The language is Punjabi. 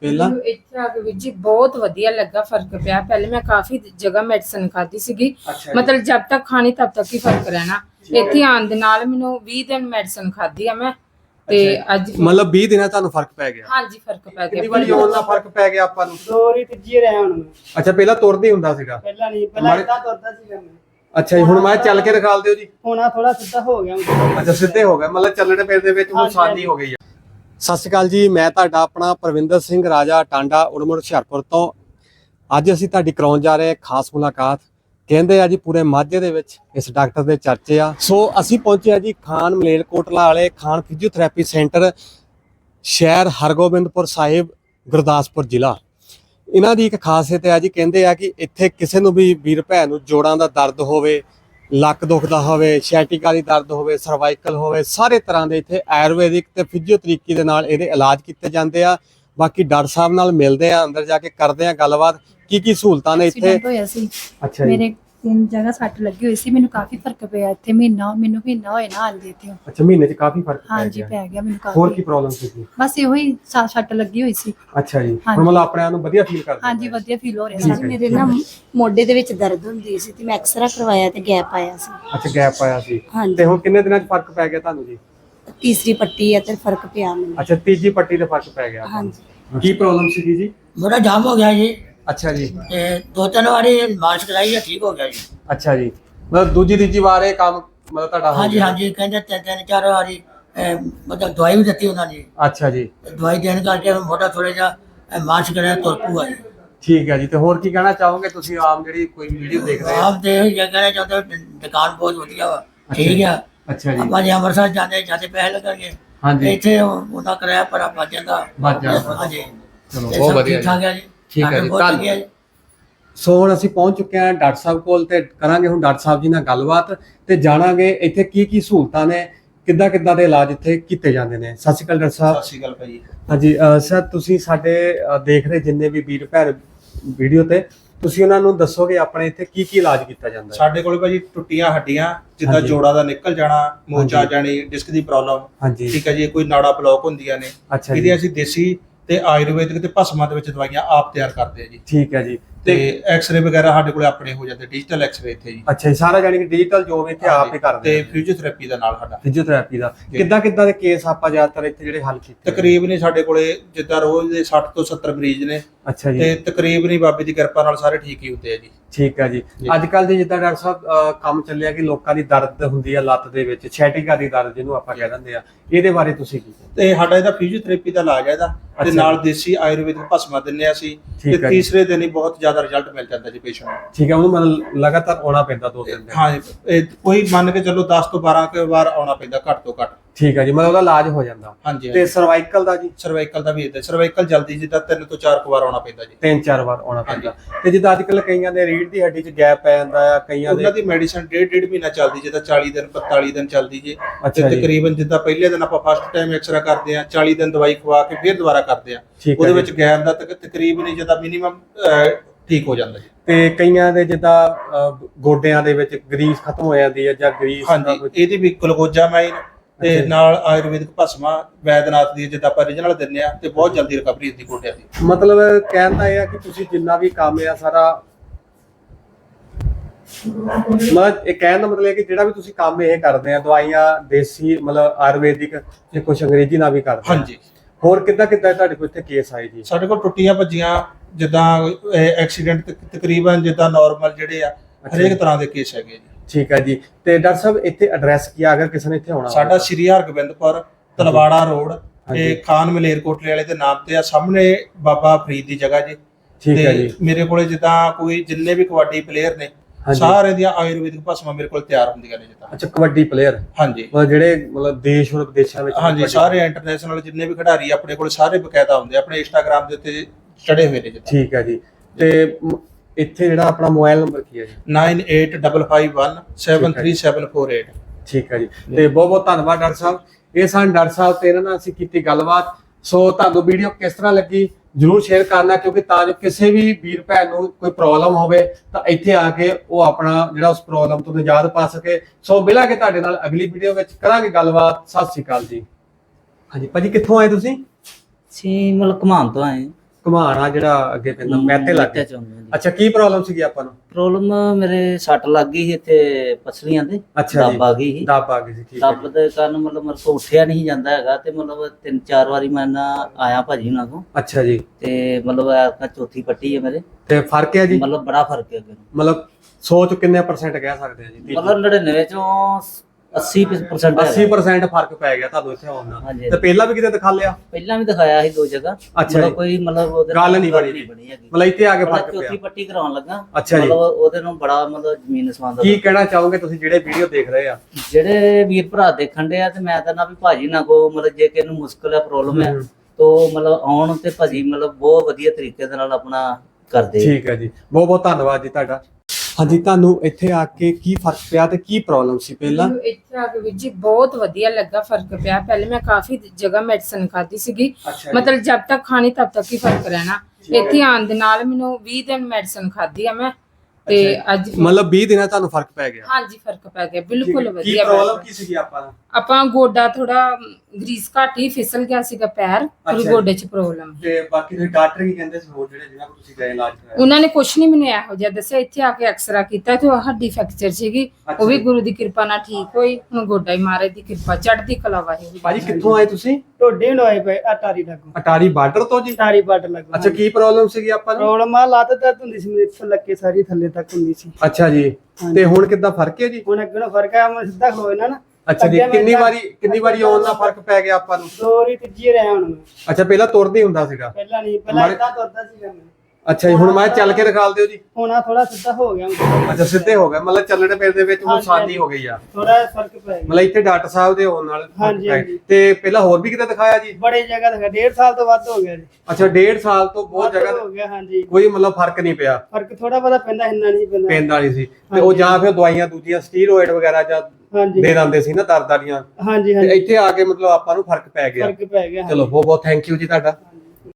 ਪਹਿਲਾਂ? ਮੈਨੂੰ ਇੱਥੇ ਆ ਕੇ ਵੀਰ ਜੀ ਬਹੁਤ ਵਧੀਆ ਲੱਗਾ ਫ਼ਰਕ ਪਿਆ। ਪਹਿਲੇ ਮੈਂ ਕਾਫੀ ਜਗ੍ਹਾ ਮੈਡੀਸਨ ਖਾਧੀ ਸੀਗੀ। ਅੱਛਾ ਮਤਲਬ ਜਦ ਤੱਕ ਖਾਣੀ ਤਬ ਤੱਕ ਹੀ ਫ਼ਰਕ ਰਹਿਣਾ। ਇੱਥੇ ਆਉਣ ਦੇ ਨਾਲ ਮੈਨੂੰ 20 ਦਿਨ ਮੈਡੀਸਨ ਖਾਧੀ ਆ ਮੈਂ। ਤੇ ਅੱਜ ਮਤਲਬ 20 ਦਿਨਾਂ ਤੁਹਾਨੂੰ ਫ਼ਰਕ ਪੈ ਗਿਆ? ਹਾਂਜੀ ਫ਼ਰਕ ਪੈ ਕਿੰਨੀ ਗਿਆ ਵਾਰੀ ਆਉਣ ਦਾ ਫ਼ਰਕ ਪੈ ਗਿਆ ਆਪਾਂ ਨੂੰ? ਦੋ ਰੀ ਤੀਜੀ ਰਹਿ ਹੁਣ ਮੈਂ। ਅੱਛਾ ਪਹਿਲਾਂ ਤੁਰਦੇ ਹੁੰਦਾ ਸੀਗਾ। ਪਹਿਲਾਂ ਨਹੀਂ ਪਹਿਲਾਂ ਮਾੜੇ- ਇਦਾਂ ਤੁਰਦਾ ਸੀ ਮੈਂ। ਅੱਛਾ ਜੀ ਹੁਣ ਮੈਂ ਚੱਲ ਕੇ ਦਿਖਾਲ ਦਿਓ ਜੀ। ਹੁਣ ਆ ਥੋੜਾ ਸਿੱਧਾ ਹੋ ਗਿਆ ਹੁਣ। ਅੱਛਾ ਸਿੱਧੇ ਹੋ ਗਏ ਮਤਲਬ ਚੱਲਣੇ ਫਿਰਦੇ ਵਿੱਚ ਹੁਣ ਹਾਂਜੀ, ਆਸਾਨੀ ਹੋ ਗਈ ਆ। ਸਤਿ ਸ਼੍ਰੀ ਅਕਾਲ ਜੀ, ਮੈਂ ਤੁਹਾਡਾ ਆਪਣਾ ਪ੍ਰਵਿੰਦਰ ਸਿੰਘ ਰਾਜਾ ਟਾਂਡਾ ਉੜਮੁੜ ਹੁਸ਼ਿਆਰਪੁਰ ਤੋਂ। ਅੱਜ ਅਸੀਂ ਤੁਹਾਡੀ ਕਰਾਉਣ ਜਾ ਰਹੇ ਹਾਂ ਖਾਸ ਮੁਲਾਕਾਤ। ਕਹਿੰਦੇ ਆ ਜੀ, ਪੂਰੇ ਮਾਝੇ ਦੇ ਵਿੱਚ ਇਸ ਡਾਕਟਰ ਦੇ ਚਰਚੇ ਆ। ਸੋ ਅਸੀਂ ਪਹੁੰਚੇ ਆ ਜੀ ਖਾਨ ਮਲੇਰਕੋਟਲਾ ਵਾਲੇ ਖਾਨ ਫਿਜ਼ੀਓਥੈਰੇਪੀ ਸੈਂਟਰ, ਸ਼ਹਿਰ ਹਰਗੋਬਿੰਦਪੁਰ ਸਾਹਿਬ, ਗੁਰਦਾਸਪੁਰ ਜ਼ਿਲ੍ਹਾ। ਇਹਨਾਂ ਦੀ ਇੱਕ ਖਾਸੀਅਤ ਹੈ ਜੀ, ਕਹਿੰਦੇ ਆ ਕਿ ਇੱਥੇ ਕਿਸੇ ਨੂੰ ਵੀ ਵੀਰ ਭੈਣ ਨੂੰ ਜੋੜਾਂ ਦਾ ਦਰਦ ਹੋਵੇ ਲੱਕ ਦੁਖਦਾ ਹੋਵੇ ਸ਼ੈਟਿਕਾ ਦੀ ਦਰਦ ਹੋਵੇ ਸਰਵਾਈਕਲ ਹੋਵੇ ਸਾਰੇ ਤਰ੍ਹਾਂ ਦੇ ਇੱਥੇ ਆਯੁਰਵੈਦਿਕ ਤੇ ਫਿਜ਼ੀਓ ਤਰੀਕੇ ਦੇ ਨਾਲ ਇਹਦੇ ਇਲਾਜ ਕੀਤੇ ਜਾਂਦੇ ਆ। ਬਾਕੀ ਡਾਕਟਰ ਸਾਹਿਬ ਨਾਲ ਮਿਲਦੇ ਆ ਅੰਦਰ ਜਾ ਕੇ ਕਰਦੇ ਆ ਗੱਲਬਾਤ। ਕੀ ਕੀ ਸਹੂਲਤਾਂ ਨੇ ਇੱਥੇ? ਐਕਸੀਡੈਂਟ ਹੋਇਆ ਸੀ। ਅੱਛਾ ਮੇਰੇ ਤਿੰਨ ਜਗ੍ਹਾ ਸੱਟ ਲੱਗੀ ਹੋਈ ਸੀ ਮੈਨੂੰ ਕਾਫੀ ਫ਼ਰਕ ਪਿਆ ਇੱਥੇ ਮਹੀਨਾ ਮੈਨੂੰ ਮਹੀਨਾ ਹੋਇਆ ਨਾ ਹਾਲ ਦੇ ਇੱਥੇ। ਅੱਛਾ ਮਹੀਨੇ 'ਚ ਕਾਫੀ ਫ਼ਰਕ ਪੈ ਹਾਂਜੀ ਗਿਆ। ਪੈ ਗਿਆ ਮੈਨੂੰ ਹੋਰ ਕੀ ਕਾਫੀ ਪ੍ਰੋਬਲਮ ਸੀ ਬਸ ਇਹੋ ਹੀ ਸਾ- ਸੱਟ ਲੱਗੀ ਹੋਈ ਸੀ। ਅੱਛਾ ਜੀ। ਹੁਣ ਹਾਂਜੀ। ਮਤਲਬ ਆਪਣੇ ਆਪ ਨੂੰ ਵਧੀਆ ਫੀਲ ਕਰਦੇ ਹਾਂਜੀ ਵਧੀਆ ਫੀਲ ਹੋ ਰਿਹਾ ਸੀ। ਮੇਰੇ ਨਾ ਮੋਢੇ ਦੇ ਵਿੱਚ ਦਰਦ ਹੁੰਦੀ ਸੀ ਤੇ ਮੈਂ ਐਕਸਰਾ ਕਰਵਾਇਆ ਤੇ ਗੈਪ ਆਇਆ ਸੀ। ਅੱਛਾ ਗੈਪ ਆਇਆ ਸੀ। ਹਾਂਜੀ। ਤੇ ਹੁਣ ਕਿੰਨੇ ਦਿਨਾਂ 'ਚ ਫ਼ਰਕ ਪੈ ਗਿਆ ਤੁਹਾਨੂੰ ਜੀ? ਤੀਸਰੀ ਪੱਟੀ ਹੈ ਤੇ ਫ਼ਰਕ ਪਿਆ ਮੈਨੂੰ। ਅੱਛਾ ਤੀਜੀ ਪੱਟੀ ਤੇ ਫ਼ਰਕ ਪੈ ਗਿਆ। ਤੁਹਾਨੂੰ। ਹਾਂਜੀ। ਕੀ ਪ੍ਰੋਬਲਮ ਸੀ ਜੀ? ਮੇਰਾ ਜਾਮ ਹੋ ਗਿਆ ਜੀ। ਅੱਛਾ ਜੀ। ਤੇ ਦੋ ਤਿੰਨ ਵਾਰੀ ਮਾਲਿਸ਼ ਕਰਾਈ ਹੈ ਠੀਕ ਹੋ ਗਿਆ ਜੀ। ਅੱਛਾ ਜੀ। ਮਤਲਬ ਦੂਜੀ ਤੀਜੀ ਵਾਰ ਇਹ ਕੰਮ ਮਤਲਬ ਤੁਹਾਡਾ ਹੋ ਹਾਂਜੀ ਗਿਆ। ਹਾਂਜੀ ਕਹਿੰਦੇ ਤਿੰਨ ਤਿੰਨ ਚਾਰ ਵਾਰੀ ਅਹ, ਮਤਲਬ ਦਵਾਈ ਵੀ ਦਿੱਤੀ ਉਹਨਾਂ ਨੇ। ਅੱਛਾ ਜੀ। ਦਵਾਈ ਦੇਣ ਕਰਕੇ ਮੋਟਾ ਥੋੜਾ ਜਿਹਾ ਅਹ, ਮਾਲਿਸ਼ ਕਰਿਆ ਤੁਰ ਪੂਗਾ ਜੀ। ਠੀਕ ਹੈ ਜੀ। ਤੇ ਹੋਰ ਕੀ ਕਹਿਣਾ ਚਾਹੋਗੇ? ਤੁਸੀਂ ਆਮ ਜਿਹੜੀ ਕੋਈ ਵੀਡੀਓ ਦੇਖ ਰਹੇ ਹੋ। ਆਪ ਦੇ ਇਹ ਕਹਿਣਾ ਚਾਹੁੰਦੇ ਹੋ, ਦੁਕਾਨ ਬਹੁਤ ਵਧੀਆ ਵਾ। ਠੀਕ ਆ। ਅੱਛਾ ਜੀ। ਆਪਾਂ ਜੇ ਅੰਮ੍ਰਿਤਸਰ ਜਾਂਦੇ ਜਾਂਦੇ ਪੈਸੇ ਲੱਗਣਗੇ। ਹਾਂਜੀ। ਇੱਥੇ ਉਹਨਾਂ ਕਰਾਇਆ ਪਰ ਆਪਾਂ ਜਾਂਦਾ। ਬਚ ਜਾਂਦਾ। ਹਾਂਜੀ। ਚਲੋ ਬਹੁਤ ਵਧੀਆ ਠੀਕ ਠਾਕ ਹੈ ਜੀ। ਠੀਕ ਹੈ ਜੀ, ਧੰਨ-। ਸੋ ਹੁਣ ਅਸੀਂ ਪਹੁੰਚ ਚੁੱਕੇ ਹਾਂ ਡਾਕਟਰ ਸਾਹਿਬ ਕੋਲ ਤੇ ਕਰਾਂਗੇ ਹੁਣ ਡਾਕਟਰ ਸਾਹਿਬ ਜੀ ਨਾਲ ਗੱਲਬਾਤ ਤੇ ਜਾਣਾਂਗੇ ਇੱਥੇ ਕੀ ਕੀ ਸਹੂਲਤਾਂ ਨੇ ਕਿੱਦਾਂ ਕਿੱਦਾਂ ਦੇ ਇਲਾਜ ਇੱਥੇ ਕੀਤੇ ਜਾਂਦੇ ਨੇ। ਸਤਿ ਸ਼੍ਰੀ ਅਕਾਲ ਡਾਕਟਰ ਸਾਹਿਬ। ਸਤਿ ਸ਼੍ਰੀ ਅਕਾਲ ਭਾਈ ਹਾਂਜੀ ਅਹ ਸਰ ਤੁਸੀਂ ਸਾਡੇ ਅਹ, ਦੇਖ ਰਹੇ ਜਿੰਨੇ ਵੀ ਵੀਰ ਭੈਣ ਵੀਡੀਓ ਤੇ ਤੁਸੀਂ ਉਹਨਾਂ ਨੂੰ ਦੱਸੋਗੇ ਆਪਣੇ ਇੱਥੇ ਕੀ ਕੀ ਇਲਾਜ ਕੀਤਾ ਜਾਂਦਾ ਹੈ? ਸਾਡੇ ਕੋਲ ਭਾਜੀ ਟੁੱਟੀਆਂ ਹੱਡੀਆਂ ਜਿੱਦਾਂ ਹਾਂਜੀ। ਜੋੜਾਂ ਦਾ ਨਿਕਲ ਜਾਣਾ ਮੋਚਾ ਹਾਂਜੀ। ਜਾਣੀ ਡਿਸਕ ਦੀ ਪ੍ਰੋਬਲਮ ਹਾਂਜੀ। ਠੀਕ ਹੈ ਜੀ ਕੋਈ ਨਾੜਾ ਬਲੌਕ ਹੁੰਦੀਆਂ ਨੇ। ਅੱਛਾ ਇਹਦੀ ਅਸੀਂ ਦੇਸੀ ਤੇ ਆਯੁਰਵੈਦਿਕ ਤੇ ਭਸਮਾਂ ਦੇ ਵਿੱਚ ਦਵਾਈਆਂ ਆਪ ਤਿਆਰ ਕਰਦੇ ਆ ਜੀ। ਠੀਕ ਹੈ ਜੀ। ਤੇ ਐਕਸ-ਰੇ ਵਗੈਰਾ ਸਾਡੇ ਕੋਲ ਆਪਣੇ ਹੋ ਜਾਂਦੇ ਡਿਜੀਟਲ ਐਕਸ-ਰੇ ਇੱਥੇ ਜੀ। ਅੱਛਾ ਜੀ ਸਾਰਾ ਜਾਨੀ ਕਿ ਡਿਜੀਟਲ ਜੋ ਵੀ ਇੱਥੇ ਆਪ ਹੀ ਕਰਦੇ ਤੇ ਫਿਜ਼ੀਓਥੈਰੇਪੀ ਦਾ ਨਾਲ ਸਾਡਾ। ਫਿਜ਼ੀਓਥੈਰੇਪੀ ਦਾ। ਕਿੱਦਾਂ ਕਿੱਦਾਂ ਦੇ ਕੇਸ ਆਪਾਂ ਜ਼ਿਆਦਾਤਰ ਇੱਥੇ ਜਿਹੜੇ ਹੱਲ ਕੀਤੇ ਤਕਰੀਬਨ ਹੀ ਸਾਡੇ ਕੋਲੇ ਜਿੱਦਾਂ ਰੋਜ਼ ਦੇ 60 ਤੋਂ 70 ਮਰੀਜ਼ ਨੇ। ਅੱਛਾ ਜੀ। ਤੇ ਤਕਰੀਬਨ ਹੀ ਬਾਬੇ ਦੀ ਕਿਰਪਾ ਨਾਲ ਸਾਰੇ ਠੀਕ ਹੀ ਹੁੰਦੇ ਆ ਜੀ। ਠੀਕ ਹੈ ਜੀ। ਅੱਜ ਕੱਲ ਦੀ ਜਿੱਦਾਂ ਡਾਕਟਰ ਸਾਹਿਬ ਕੰਮ ਚੱਲਿਆ ਕਿ ਲੋਕਾਂ ਦੀ ਦਰਦ ਹੁੰਦੀ ਆ ਲੱਤ ਦੇ ਵਿੱਚ ਛੈਟਿਕਾ ਦੀ ਦਰਦ ਜਿਹਨੂੰ ਆਪਾਂ ਕਹਿ ਦਿੰਦੇ ਆ। ਇਹਦੇ ਬਾਰੇ ਤੁਸੀਂ ਕੀ ਤੇ ਸਾਡਾ ਇਹਦਾ ਫਿਜ਼ੀਓਥੈਰੇਪੀ ਦਾ ਇਲਾਜ ਹੈ ਇਹਦਾ। ਤੇ। ਨਾਲ ਦੇਸੀ ਆਯੁਰਵੈਦਿਕ ਭਸਮਾਂ ਦਿੰਨੇ ਆ ਠੀਕ ਤੇ। ਤੀਸਰੇ ਦਿਨ ਹੀ ਬਹੁਤ ਜ਼ਿਆਦਾ ਰਿਜ਼ਲਟ ਮਿਲ ਜਾਂਦਾ ਜੀ ਪੇਸ਼ੈਂਟ ਨੂੰ। ਠੀਕ ਹੈ ਉਹਨੂੰ ਮਤਲਬ ਲਗਾਤਾਰ ਆਉਣਾ ਪੈਂਦਾ ਦੋ ਤਿੰਨ ਦਿਨ। ਹਾਂ ਇਹ ਕੋਈ ਮੰਨ ਕੇ ਚੱਲੋ 10 ਤੋਂ 12 ਕੁ ਵਾਰ ਆਉਣਾ ਪੈਂਦਾ ਘੱਟ ਤੋਂ ਘੱਟ। ਠੀਕ ਹੈ ਜੀ ਮਤਲਬ ਉਹਦਾ ਇਲਾਜ ਹੋ ਜਾਂਦਾ। ਹਾਂਜੀ ਤੇ ਸਰਵਾਈਕਲ ਦਾ ਜੀ? ਸਰਵਾਈਕਲ ਦਾ ਵੀ ਇਦਾਂ ਸਰਵਾਈਕਲ ਜਲਦੀ ਜਿੱਦਾਂ 3 ਤੋਂ 4 ਕੁ ਵਾਰ ਆਉਣਾ ਪੈਂਦਾ ਜੀ। ਤਿੰਨ ਚਾਰ ਵਾਰ ਆਉਣਾ ਪੈਂਦਾ। ਤੇ ਜਿੱਦਾਂ ਅੱਜ ਕੱਲ ਕਈਆਂ ਦੇ ਰੀੜ ਦੀ ਹੱਡੀ 'ਚ ਗੈਪ ਪੈ ਜਾਂਦਾ ਆ ਕਈਆਂ ਦੇ ਉਹਨਾਂ ਦੀ ਮੈਡੀਸਨ ਡੇਢ ਡੇਢ ਮਹੀਨਾ ਚੱਲਦੀ ਜਿੱਦਾਂ 40 ਦਿਨ 45 ਦਿਨ ਚੱਲਦੀ ਜੀ। ਤੇ ਤਕਰੀਬਨ ਜਿੱਦਾਂ ਪਹਿਲੇ ਦਿਨ ਆਪਾਂ ਫਸਟ ਟਾਈਮ ਐਕਸਰਾ ਕਰਦੇ ਆ 40 ਦਿਨ ਦਵਾਈ ਖਵਾ ਕੇ ਫਿਰ ਦੁਬਾਰਾ ਕਰਦੇ ਆ ਉਹਦੇ। ਵਿੱਚ ਗੈਪ ਦਾ ਤਕ- ਤਕਰੀਬਨ ਹੀ ਜਿੱਦਾਂ ਮਿਨੀਮਮ ਠੀਕ ਹੋ ਜਾਂਦਾ ਜੀ। ਤੇ ਕਈਆਂ ਦੇ ਜਿੱਦਾਂ ਗੋਡਿਆਂ ਦੇ ਵਿੱਚ ਗਰੀਸ ਖਤਮ ਹੋ ਜਾਂਦੀ ਹੈ ਜਾਂ ਗਰੀਸ ਹਾਂਜੀ ਇਹਦੀ ਵੀ ਗਲੂਕੋਜ਼ਾ ਮਾਈਨ ਅੱਛਾ ਤੇ। ਨਾਲ ਆਯੁਰਵੈਦਿਕ ਭਸਮਾ ਵੈਦਨਾਥ ਦੀ ਜਿੱਦਾਂ ਆਪਾਂ origignal ਦਿੰਨੇ ਆ ਤੇ ਬਹੁਤ ਜਲਦੀ ਰਿਕਵਰੀ ਹੁੰਦੀ ਗੋਡਿਆਂ ਦੀ ਮਤਲਬ ਕਹਿਣ ਦਾ ਇਹ ਆ ਕਿ ਤੁਸੀਂ ਜਿੰਨਾ ਵੀ ਕੰਮ ਆ ਸਾਰਾ ਮਤਲਬ ਇਹ ਕਹਿਣ ਦਾ ਮਤਲਬ ਹੈ ਕਿ ਜਿਹੜਾ ਵੀ ਤੁਸੀਂ ਕੰਮ ਇਹ ਕਰਦੇ ਆ ਦਵਾਈਆਂ ਦੇਸੀ ਮਤਲਬ ਆਯੁਰਵੈਦਿਕ ਤੇ ਕੁਝ ਅੰਗਰੇਜ਼ੀ ਨਾਲ ਵੀ ਕਰਦੇ ਆ। ਹਾਂਜੀ ਹੋਰ ਕਿੱਦਾਂ ਕਿੱਦਾਂ ਤੁਹਾਡੇ ਕੋਲ ਇੱਥੇ ਕੇਸ ਆਏ ਜੀ ਸਾਡੇ ਕੋਲ ਟੁੱਟੀਆਂ ਭੱਜੀਆਂ ਜਿੱਦਾਂ ਐਕਸੀਡੈਂਟ ਤਕਰੀਬਨ ਜਿੱਦਾਂ ਨਾਰਮਲ ਜਿਹੜੇ ਆ ਹਰੇਕ। ਤਰ੍ਹਾਂ ਦੇ ਕੇਸ ਹੈਗੇ ਜੀ ਠੀਕ ਹੈ ਜੀ। ਤੇ ਡਾਕਟਰ ਸਾਹਿਬ ਇੱਥੇ ਐਡਰੈਸ ਕੀ ਆ? ਅਗਰ ਕਿਸੇ ਨੇ ਇੱਥੇ ਆਉਣਾ ਸਾਡਾ ਸ਼੍ਰੀ ਹਰਗੋਬਿੰਦਪੁਰ ਤਲਵਾੜਾ ਰੋਡ। ਇਹ ਖਾਨ ਮਲੇਰਕੋਟਲੇ ਵਾਲੇ ਦੇ ਨਾਮ ਤੇ ਆ। ਸਾਹਮਣੇ ਬਾਬਾ ਫਰੀਦ ਦੀ ਜਗ੍ਹਾ ਜੀ। ਠੀਕ ਹੈ ਤੇ ਜੀ। ਮੇਰੇ ਕੋਲੇ ਜਿੱਦਾਂ ਕੋਈ ਜਿੰਨੇ ਵੀ ਕਬੱਡੀ ਪਲੇਅਰ ਨੇ। ਸਾਰੇ ਦੀਆਂ ਆਯੁਰਵੈਦਿਕ ਭਸਮਾਂ ਮੇਰੇ ਕੋਲ ਤਿਆਰ ਹੁੰਦੀਆਂ ਨੇ ਜਿੱਦਾਂ। ਅੱਛਾ ਕਬੱਡੀ ਪਲੇਅਰ ਹਾਂਜੀ। ਜਿਹੜੇ ਮਤਲਬ ਦੇਸ਼ ਔਰ ਵਿਦੇਸ਼ਾਂ ਵਿੱਚ ਹਾਂਜੀ ਸਾਰੇ ਇੰਟਰਨੈਸ਼ਨਲ ਜਿੰਨੇ ਵੀ ਖਿਡਾਰੀ ਆਪਣੇ ਕੋਲ ਸਾਰੇ ਬਕਾਇਦਾ ਹੁੰਦੇ ਆਪਣੇ ਇੰਸਟਾਗ੍ਰam ਦੇ ਉੱਤੇ ਚੜੇ ਹੋਏ ਨੇ ਜਿੱਦਾਂ। ਠੀਕ ਹੈ ਜੀ। ਤੇ ਇੱਥੇ ਜਿਹੜਾ ਆਪਣਾ ਮੋਬਾਈਲ ਨੰਬਰ ਕੀ ਹੈ ਜੀ 9855173748 ਠੀਕ ਹੈ ਜੀ ਤੇ ਬਹੁਤ ਬਹੁਤ ਧੰਨਵਾਦ ਡਾਕਟਰ ਸਾਹਿਬ ਇਹ ਸਨ ਡਾਕਟਰ ਸਾਹਿਬ ਤੇ ਇਹਨਾਂ ਨਾਲ ਅਸੀਂ ਕੀਤੀ ਗੱਲਬਾਤ ਸੋ ਤੁਹਾਨੂੰ ਵੀਡੀਓ ਕਿਸ ਤਰ੍ਹਾਂ ਲੱਗੀ ਜਰੂਰ ਸ਼ੇਅਰ ਕਰਨਾ ਕਿਉਂਕਿ ਤਾਂ ਜੋ ਕਿਸੇ ਵੀ ਵੀਰ ਭੈਣ ਨੂੰ ਕੋਈ ਪ੍ਰੋਬਲਮ ਹੋਵੇ ਤਾਂ ਇੱਥੇ ਆ ਕੇ ਉਹ ਆਪਣਾ ਜਿਹੜਾ ਉਸ ਪ੍ਰੋਬਲਮ ਤੋਂ ਨਿਜਾਤ ਪਾ ਸਕੇ ਸੋ ਮਿਲਾਂਗੇ ਤੁਹਾਡੇ ਨਾਲ ਅਗਲੀ ਵੀਡੀਓ ਵਿੱਚ ਕਰਾਂਗੇ ਗੱਲਬਾਤ ਸਤਿ ਸ਼੍ਰੀ ਅਕਾਲ ਜੀ ਹਾਂਜੀ ਭਾਜੀ ਕਿੱਥੋਂ ਆਏ ਤੁਸੀਂ ਮਤਲਬ ਘਮਾਨ ਤੋਂ ਆਏ ਘਮਾਣ ਜਿਹੜਾ ਅੱਗੇ ਪੈਂਦਾ ਮੈਤੇ ਲੱਗ ਗਿਆ। ਅੱਛਾ ਕੀ ਪ੍ਰੋਬਲਮ ਸੀਗੀ ਆਪਾਂ ਨੂੰ? ਪ੍ਰੋਬਲਮ ਮੇਰੇ ਸੱਟ ਲੱਗ ਗਈ ਸੀ ਇੱਥੇ ਪਸਲੀਆਂ ਤੇ ਦੱਬ ਆ ਗਈ ਸੀ। ਦੱਬ ਆ ਗਈ ਸੀ ਠੀਕ ਹੈ ਦੱਬ ਦੇ ਕਾਰਨ ਮਤਲਬ ਮੇਰੇ ਕੋਲ ਉੱਠਿਆ ਨਹੀਂ ਜਾਂਦਾ ਹੈਗਾ ਤੇ ਮਤਲਬ ਤਿੰਨ ਚਾਰ ਵਾਰੀ ਮੈਂ ਨਾ ਆਇਆ ਭਾਜੀ ਉਹਨਾਂ ਕੋਲ। ਅੱਛਾ ਜੀ। ਤੇ ਮਤਲਬ ਐਰਕਾ ਚੌਥੀ ਪੱਟੀ ਹੈ ਮੇਰੇ। ਤੇ ਫ਼ਰਕ ਹੈ ਜੀ? ਮਤਲਬ ਬੜਾ ਫ਼ਰਕ ਹੈ। ਮਤਲਬ 100 ਚ ਕਿੰਨੇ ਪਰਸੈਂਟ ਕਹਿ ਸਕਦੇ ਆ ਜੀ? ਮਤਲਬ 99 ਚੋਂ 80% 80% ਫ਼ਰਕ ਪੈ ਗਿਆ ਤੁਹਾਨੂੰ ਇੱਥੇ ਆਉਣ ਨਾਲ ਹਾਂਜੀ ਤੇ ਪਹਿਲਾਂ ਵੀ ਕਿਤੇ ਦਿਖਾ ਲਿਆ? ਪਹਿਲਾਂ ਵੀ ਦਿਖਾਇਆ ਸੀ ਦੋ ਜਗ੍ਹਾ। ਅੱਛਾ ਮਤਲਬ ਜੀ। ਕੋਈ ਮਤਲਬ ਉਹਦੇ ਗੱਲ ਨਾਲ ਨਹੀਂ ਬਣੀ। ਹੈਗੀ। ਮਤਲਬ ਇੱਥੇ ਆ ਕੇ ਮਤਲਬ ਫ਼ਰਕ ਚੌਥੀ ਪਿਆ ਪੱਟੀ ਕਰਾਉਣ ਲੱਗਾ। ਅੱਛਾ ਜੀ। ਮਤਲਬ ਉਹਦੇ ਨੂੰ ਬੜਾ ਮਤਲਬ ਜ਼ਮੀਨ ਅਸਮਾਨ ਦਾ ਕੀ ਕਹਿਣਾ ਚਾਹੋਗੇ ਤੁਸੀਂ ਜਿਹੜੇ ਵੀਡੀਓ ਦੇਖ ਰਹੇ ਆ? ਜਿਹੜੇ ਵੀਰ ਭਰਾ ਦੇਖਣ ਦੇ ਆ ਤੇ ਮੈਂ ਤਾਂ ਨਾ ਵੀ ਭਾਜੀ ਨਾ ਕੋ ਮਤਲਬ ਜੇ ਕਿਸੇ ਨੂੰ ਮੁਸ਼ਕਲ ਹੈ ਪ੍ਰੋਬਲਮ ਹੈ। ਹਮ। ਤੋ ਮਤਲਬ ਆਉਣ ਤੇ ਭਾਜੀ ਮਤਲਬ ਬਹੁਤ ਵਧੀਆ ਤਰੀਕੇ ਦੇ ਨਾਲ ਆਪਣਾ ਕਰਦੇ ਆ। ਠੀਕ ਹੈ ਜੀ। ਬਹੁਤ ਬਹੁਤ ਧੰਨਵਾਦ ਜੀ ਤੁਹਾਡਾ। ਹਾਂਜੀ ਤੁਹਾਨੂੰ ਇੱਥੇ ਆ ਕੇ ਕੀ ਫ਼ਰਕ ਪਿਆ ਤੇ ਕੀ ਪ੍ਰੋਬਲਮ ਸੀ ਪਹਿਲਾਂ? ਮੈਨੂੰ ਇੱਥੇ ਆ ਕੇ ਵੀਰ ਜੀ ਬਹੁਤ ਵਧੀਆ ਲੱਗਾ ਫ਼ਰਕ ਪਿਆ। ਪਹਿਲੇ ਮੈਂ ਕਾਫੀ ਜਗ੍ਹਾ ਮੈਡੀਸਨ ਖਾਧੀ ਸੀਗੀ। ਅੱਛਾ ਮਤਲਬ ਜਦ ਤੱਕ ਖਾਣੀ ਤਬ ਤੱਕ ਹੀ ਫ਼ਰਕ ਰਹਿਣਾ। ਇੱਥੇ ਆਉਣ ਦੇ ਨਾਲ ਮੈਨੂੰ 20 ਦਿਨ ਮੈਡੀਸਨ ਖਾਧੀ ਆ ਮੈਂ। ਤੇ ਅੱਜ ਮਤਲਬ 20 ਦਿਨਾਂ ਤੁਹਾਨੂੰ ਫ਼ਰਕ ਪੈ ਗਿਆ? ਹਾਂਜੀ ਫ਼ਰਕ ਪੈ ਗਿਆ ਬਿਲਕੁਲ ਕੀ ਵਧੀਆ ਪ੍ਰੋਬਲਮ ਕੀ ਸੀਗੀ ਆਪਾਂ ਨੂੰ? ਆਪਾਂ ਗੋਡਾ ਥੋੜਾ ਗਰੀਸ ਘੱਟ ਹੀ ਫਿਸਲ ਗਿਆ ਸੀਗਾ ਪੈਰ ਅੱਛਾ ਜੀ। ਗੋਡੇ 'ਚ ਪ੍ਰੋਬਲਮ ਤੇ ਬਾਕੀ ਦੇ ਡਾਕਟਰ ਕੀ ਕਹਿੰਦੇ ਸੀ ਹੋਰ ਜਿਹੜੇ ਜਿਨ੍ਹਾਂ ਕੋਲ ਤੁਸੀਂ ਗਏ ਇਲਾਜ ਕਰਾਇਆ? ਉਹਨਾਂ ਨੇ ਕੁਛ ਨਹੀਂ ਮੈਨੂੰ ਇਹੋ ਜਿਹਾ ਦੱਸਿਆ ਇੱਥੇ ਆ ਕੇ ਐਕਸਰਾ ਕੀਤਾ ਤੇ ਉਹ ਹੱਡੀ ਫ੍ਰੈਕਚਰ ਸੀਗੀ ਉਹ ਵੀ। ਗੁਰੂ ਦੀ ਕਿਰਪਾ ਨਾਲ ਠੀਕ ਹੋਈ ਹੁਣ ਗੋਡਾ ਹੀ ਮਾਰੇ ਦੀ ਕਿਰਪਾ ਚੜ੍ਹਦੀ ਕਲਾ ਵਾਹਿਗੁਰੂ ਭਾਜੀ ਕਿੱਥੋਂ ਆਏ ਤੁਸੀਂ? ਢੋਡੇ ਹੰਡਵਾਏ ਪਏ ਅਟਾਰੀ ਲੱਗੋ। ਅਟਾਰੀ ਬਾਰਡਰ ਤੋਂ ਜੀ? ਅਟਾਰੀ ਬੱਟ ਲੱਗੋ ਅੱਛਾ ਕੀ ਪ੍ਰੋਬਲਮ ਸੀਗੀ ਆਪਾਂ ਨੂੰ? ਪ੍ਰੋਬਲਮ ਆ ਲੱਤ ਦਰਦ ਹੁੰਦੀ ਸੀ ਮੇਰੇ ਇੱਥੋਂ ਲੱਗੇ ਸਾਰੀ ਥੱਲੇ ਤੱਕ ਹੁੰਦੀ ਸੀ। ਅੱਛਾ ਜੀ ਤੇ ਹੁਣ ਕਿੱਦਾਂ ਫ਼ਰਕ ਹੈ ਜੀ? ਹੁਣ ਅੱਗੇ ਨੂੰ ਫ਼ਰਕ ਆ ਮੈਂ ਸਿੱਧਾ ਖਲੋਇਨਾ ਨਾ ਅੱਛਾ ਜੀ ਅੱਗੇ ਮੈਂ ਕਿੰਨੀ ਵਾਰੀ ਕਿੰਨੀ ਵਾਰੀ ਆਉਣ ਨਾਲ ਫ਼ਰਕ ਪੈ ਗਿਆ ਆਪਾਂ ਨੂੰ? ਦੋ ਰੀ ਤੀਜੀ ਰਹਿ ਹੁਣ ਮੈਂ। ਅੱਛਾ ਪਹਿਲਾਂ ਤੁਰਦੇ ਹੁੰਦਾ ਸੀਗਾ। ਪਹਿਲਾਂ ਨਹੀਂ ਪਹਿਲਾਂ ਮਾੜੇ- ਇਦਾਂ ਤੁਰਦਾ ਸੀਗਾ ਮੈਂ। ਅੱਛਾ ਜੀ ਹੁਣ ਮੈਂ ਚੱਲ ਕੇ ਦਿਖਾਲ ਦਿਓ ਜੀ। ਹੁਣ ਆ ਥੋੜਾ ਸਿੱਧਾ ਹੋ ਗਿਆ। ਅੱਛਾ ਸਿੱਧੇ ਹੋ ਗਏ ਮਤਲਬ ਚੱਲਣੇ ਫਿਰਦੇ ਵਿੱਚ ਹੁਣ ਹਾਂਜੀ, ਹੋ ਗਈ ਆ। ਥੋੜਾ ਫ਼ਰਕ ਪੈ ਗਿਆ। ਮਤਲਬ ਇੱਥੇ ਡਾਕਟਰ ਸਾਹਿਬ ਦੇ ਹੋਣ ਨਾਲ ਹਾਂਜੀ, ਹਾਂਜੀ। ਤੇ ਪਹਿਲਾਂ ਹੋਰ ਵੀ ਕਿਤੇ ਦਿਖਾਇਆ ਜੀ? ਬੜੇ ਜਗ੍ਹਾ ਦਿਖਾ ਡੇਢ ਸਾਲ ਤੋਂ ਵੱਧ ਹੋ ਗਿਆ ਜੀ। ਅੱਛਾ ਡੇਢ ਸਾਲ ਤੋਂ ਬਹੁਤ ਵੱਧ ਜਗ੍ਹਾ ਹੋ ਗਿਆ ਹਾਂਜੀ। ਕੋਈ ਮਤਲਬ ਫ਼ਰਕ ਨਹੀਂ ਪਿਆ। ਫ਼ਰਕ ਥੋੜਾ ਬਹੁਤਾ ਪੈਂਦਾ ਇੰਨਾ ਨਹੀਂ ਪੈਂਦਾ। ਪੈਂਦਾ ਨਹੀਂ ਸੀ। ਤੇ ਉਹ ਜਾਂ ਫਿਰ ਦਵਾਈਆਂ ਦੂਜੀਆਂ ਸਟੀਰੋਇਡ ਵਗੈਰਾ ਜਾਂ ਹਾਂਜੀ। ਦੇ ਦਿੰਦੇ ਸੀ ਨਾ ਦਰਦ ਵਾਲੀਆਂ। ਹਾਂਜੀ ਤੇ ਹਾਂਜੀ। ਇੱਥੇ ਆ ਕੇ ਮਤਲਬ ਆਪਾਂ ਨੂੰ ਫ਼ਰਕ ਪੈ ਗਿਆ। ਫ਼ਰਕ ਪੈ ਗਿਆ ਚਲੋ ਬਹੁਤ ਬਹੁਤ ਥੈਂਕ ਯੂ ਜੀ ਤੁਹਾਡਾ।